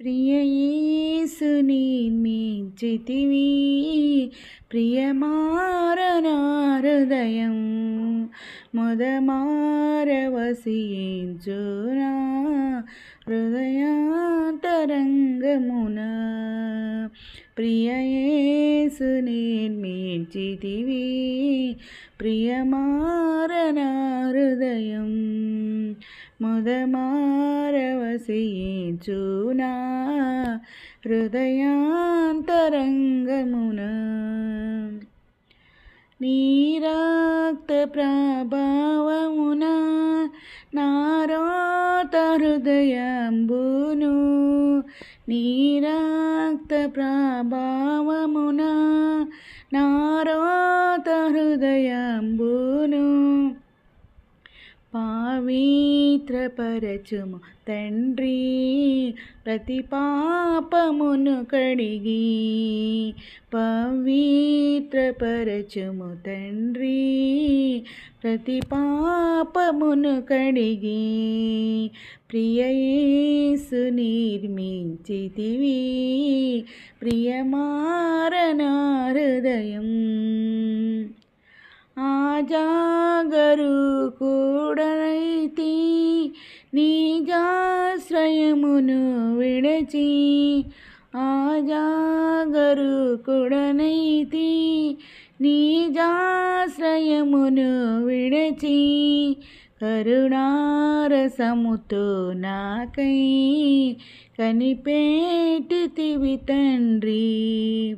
ప్రియయేసుని మించితివి ప్రియమారనారుదయం మొదమారవసించునా హృదయాంతరంగమునా ప్రియయేసు నిర్మించితివి ప్రియమారనారుదయం ముదమారవసించునా హృదయాంతరంగమున హృదయంబును నీరాక్త ప్రభావమున నారోత హృదయంబును. పవిత్రపరచుము. తండ్రి ప్రతి పాపమును కడిగి పవిత్రపరచుము. తండ్రి ప్రతి పాపమును కడిగి ప్రియయేసు నిర్మించితివి. ప్రియమారణ హృదయం ఆజాగరు కూడనైతి నీజాశ్రయమును విడచి ఆజాగరు కూడనైతి నీజాశ్రయమును విడచి కరుణారసముతో నాకై కనిపేటితివి తండ్రి.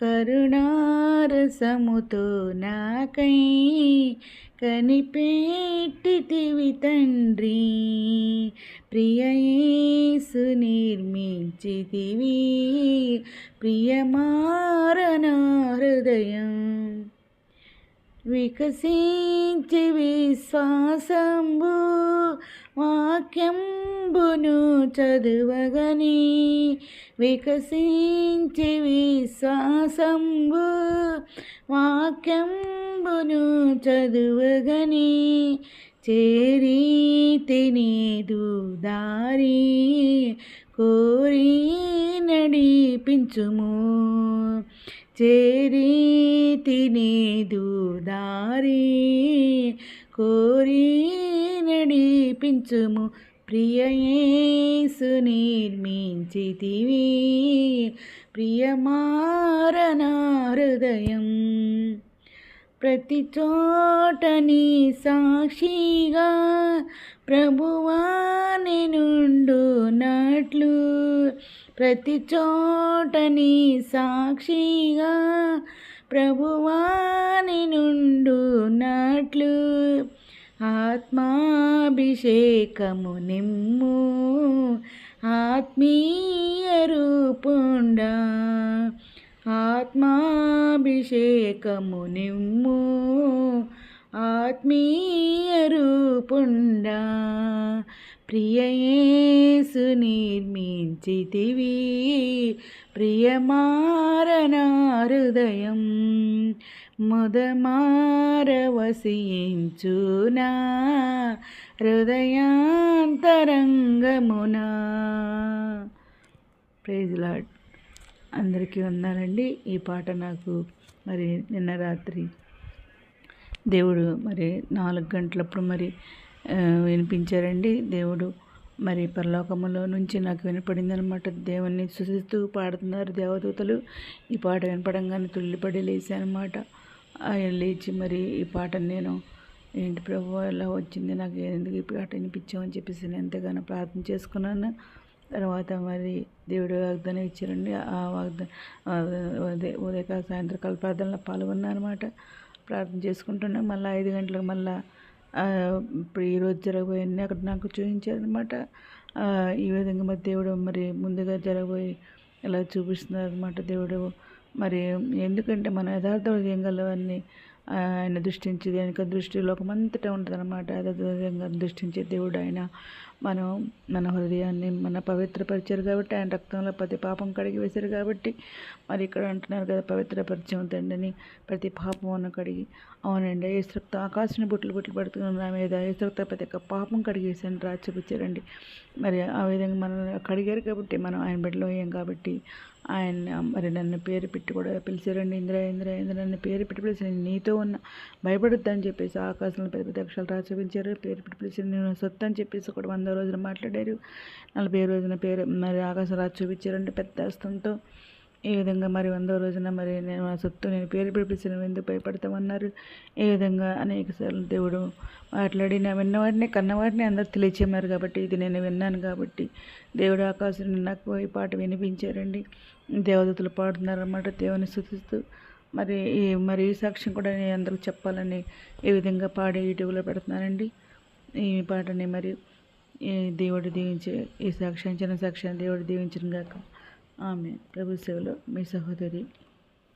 కరుణారసముతో నాకై కనిపెట్టితివి తండ్రి. ప్రియయేసు నిర్మించితివి ప్రియమారణ హృదయం వికసించి విశ్వాసంబు వాక్యంబును చదువగని వికసించి విశ్వాసంబు వాక్యంబును చదువగని చేరి తినేదు దారి కోరి నడిపించుము. చేరి తినేదు దారి కోరి నడిపించుము. ప్రియయేసు నిర్మించితివి ప్రియమారణ హృదయం ప్రతి చోటని సాక్షిగా ప్రభువాని నుండు నట్లు. ప్రతి చోటని సాక్షిగా ప్రభువాని నుండు నట్లు. ఆత్మాభిషేకము నిమ్ము ఆత్మీయ రూపుండ ఆత్మాభిషేకము నిమ్ము ఆత్మీయ రూపుండ ప్రియయేసు నిర్మించితివి ప్రియమారణ హృదయం. ముదమారవసించునా హృదయాంతరంగమునా. ప్రైజ్ లాడ్ అందరికీ ఉన్నారండి ఈ పాట నాకు మరి నిన్న రాత్రి దేవుడు మరి నాలుగు గంటలప్పుడు మరి వినిపించారండి. దేవుడు మరి పరలోకములో నుంచి నాకు వినపడింది అనమాట దేవుణ్ణి సుసిస్తూ పాడుతున్నారు దేవదూతలు. ఈ పాట వినపడంగానే తుల్లిపడి లేచానమాట. అనమాట లేచి మరి ఈ పాటను నేను ఏంటి ప్రభు ఇలా వచ్చింది నాకు ఎందుకు ఈ పాట వినిపించామని చెప్పేసి నేను ఎంతగానో ప్రార్థన చేసుకున్నాను. తర్వాత మరి దేవుడు వాగ్దానం ఇచ్చారండి. ఆ వాగ్దానం ఉదయకాల సాయంత్రకాల ప్రార్థనలో పాల్గొన్నాను అనమాట ప్రార్థన చేసుకుంటున్నాను మళ్ళీ ఐదు గంటలకు మళ్ళీ ఇప్పుడు ఈరోజు జరగబోయే అక్కడ నాకు చూపించారనమాట ఈ విధంగా మరి దేవుడు మరి ముందుగా జరగబోయి ఇలా చూపిస్తున్నారు అనమాట దేవుడు. మరి ఎందుకంటే మన యథార్థ హృదయంగాలవన్నీ ఆయన దృష్టించి వెనుక దృష్టి లోకమంతటా ఉంటుంది అనమాట యథార్థంగా దృష్టించే దేవుడు ఆయన మనం మన హృదయాన్ని మన పవిత్రపరిచారు కాబట్టి ఆయన రక్తంలో ప్రతి పాపం కడిగి వేశారు కాబట్టి మరి ఇక్కడ అంటున్నారు కదా పవిత్రపరిచయం తండ్రిని ప్రతి పాపం కడిగి. అవునండి ఏసురక్త ఆకాశం బుట్లు బుట్లు పడుతున్న నా మీద ఏసురక్త ప్రతి ఒక్క పాపం కడిగేసాను రాచిపించారండి మరి ఆ విధంగా మనం కడిగారు కాబట్టి మనం ఆయన బిడ్డలో అయ్యాం కాబట్టి ఆయన మరి నన్ను పేరు పెట్టి కూడా పిలిచారండి ఇంద్ర ఇంద్ర ఇంద్ర నన్ను పేరు పెట్టి పిలిచి నీతో ఉన్న. భయపడొద్దని చెప్పేసి ఆకాశంలో పెద్ద పెద్ద అక్షరాలు రాసి చూపించారు. పేరు పెట్టి పిలిచి నేను సొత్తు అని చెప్పేసి కూడా వంద రోజులు మాట్లాడారు. నలభై రోజున పేరు మరి ఆకాశం రాసి చూపించారంటే పెద్ద హస్తంతో ఈ విధంగా మరి వందో రోజున మరి నేను ఆ సొత్తు నేను పేరు పిలిపించిన ఎందుకు భయపడతామన్నారు? ఈ విధంగా అనేక సార్లు దేవుడు మాట్లాడి నా విన్నవాడిని కన్నవాడిని అందరు తెలియచేమారు కాబట్టి ఇది నేను విన్నాను కాబట్టి. దేవుడు ఆకాశం నాకు ఈ పాట వినిపించారండి. దేవదతులు పాడుతున్నారన్నమాట దేవుని స్థుతిస్తూ మరి ఈ మరి ఈ సాక్ష్యం కూడా నేను అందరూ చెప్పాలని ఈ విధంగా పాడి యూట్యూబ్లో పెడుతున్నానండి. ఈ పాటని మరి ఈ దేవుడు దీవించే ఈ సాక్ష్యం చిన్న సాక్ష్యాన్ని దేవుడు దీవించిన గాక. ఆమె ప్రభు సేవలో మీ సహోదరి